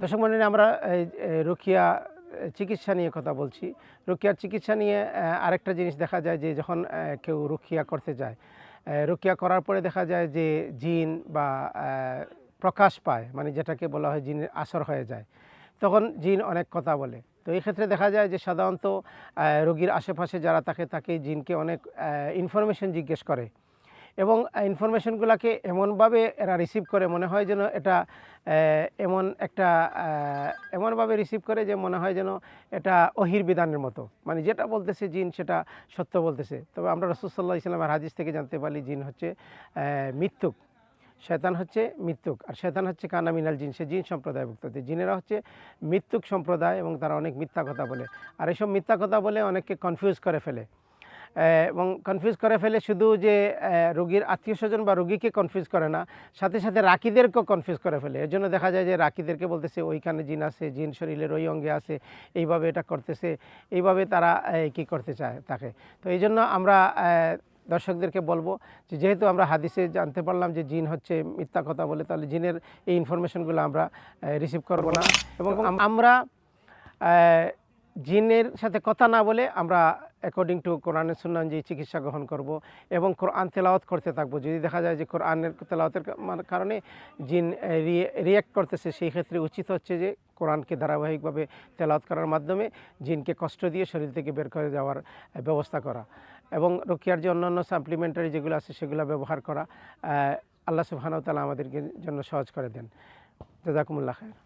দর্শক মন্ডলী, আমরা রুকিয়া চিকিৎসা নিয়ে কথা বলছি। রুকিয়ার চিকিৎসা নিয়ে আরেকটা জিনিস দেখা যায় যে যখন কেউ রুকিয়া করতে যায় রুকিয়া করার পরে দেখা যায় যে জিন বা প্রকাশ পায় মানে যেটাকে বলা হয় জিনের আসর হয়ে যায়। তখন জিন অনেক কথা বলে। তো এই ক্ষেত্রে দেখা যায় যে সাধারণত রোগীর আশেপাশে যারা থাকে তাকে জিনকে অনেক ইনফরমেশন জিজ্ঞেস করে। এবং ইনফরমেশনগুলোকে এমনভাবে এরা রিসিভ করে, মনে হয় যেন এটা এমন একটা এমনভাবে রিসিভ করে যে মনে হয় যেন এটা অহির বিধানের মতো। মানে যেটা বলতেছে জিন, সেটা সত্য বলতেছে। তবে আমরা রসুল্লাহ ইসলামের হাদিস থেকে জানতে পারি জিন হচ্ছে মৃত্যুক। শয়তান হচ্ছে মৃত্যুক। আর শয়তান হচ্ছে কানা মিনাল জিন, সে জিন সম্প্রদায়ভুক্ত। তো জিনেরা হচ্ছে মৃত্যুক সম্প্রদায় এবং তারা অনেক মিথ্যা কথা বলে। আর এইসব মিথ্যা কথা বলে অনেককে কনফিউজ করে ফেলে। এবং কনফিউজ করে ফেলে শুধু যে রোগীর আত্মীয় স্বজন বা রোগীকে কনফিউজ করে না, সাথে সাথে রাকিদেরকেও কনফিউজ করে ফেলে। এর জন্য দেখা যায় যে, রাকিদেরকে বলতেছে, ওইখানে জিন আছে, জিন শরীরের ওই অঙ্গে আছে, এইভাবে এটা করতেছে, এইভাবে তারা কি করতে চায় তাকে। তো এই জন্য আমরা দর্শকদেরকে বলব যে, যেহেতু আমরা হাদিসে জানতে পারলাম যে, জিন হচ্ছে মিথ্যা কথা বলে, তাহলে জিনের এই ইনফরমেশনগুলো আমরা রিসিভ করব না। এবং আমরা জিনের সাথে কথা না বলে আমরা অ্যাকর্ডিং টু কোরআনের সুন্না অনুযায়ী চিকিৎসা গ্রহণ করব এবং কোরআন তেলাওয়াত করতে থাকব। যদি দেখা যায় যে কোরআনের তেলাওয়াতের মানে কারণে জিন রিয়াক্ট করতেছে, সেই ক্ষেত্রে উচিত হচ্ছে যে কোরআনকে ধারাবাহিকভাবে তেলাওয়াত করার মাধ্যমে জিনকে কষ্ট দিয়ে শরীর থেকে বের করে যাওয়ার ব্যবস্থা করা এবং রোকিয়ার যে অন্যান্য সাপ্লিমেন্টারি যেগুলো আছে, সেগুলো ব্যবহার করা আল্লাহ সুবহানাহু ওয়া তাআলা আমাদেরকে জন্য সহজ করে দেন। জাজাকুমুল্লাহ খায়ের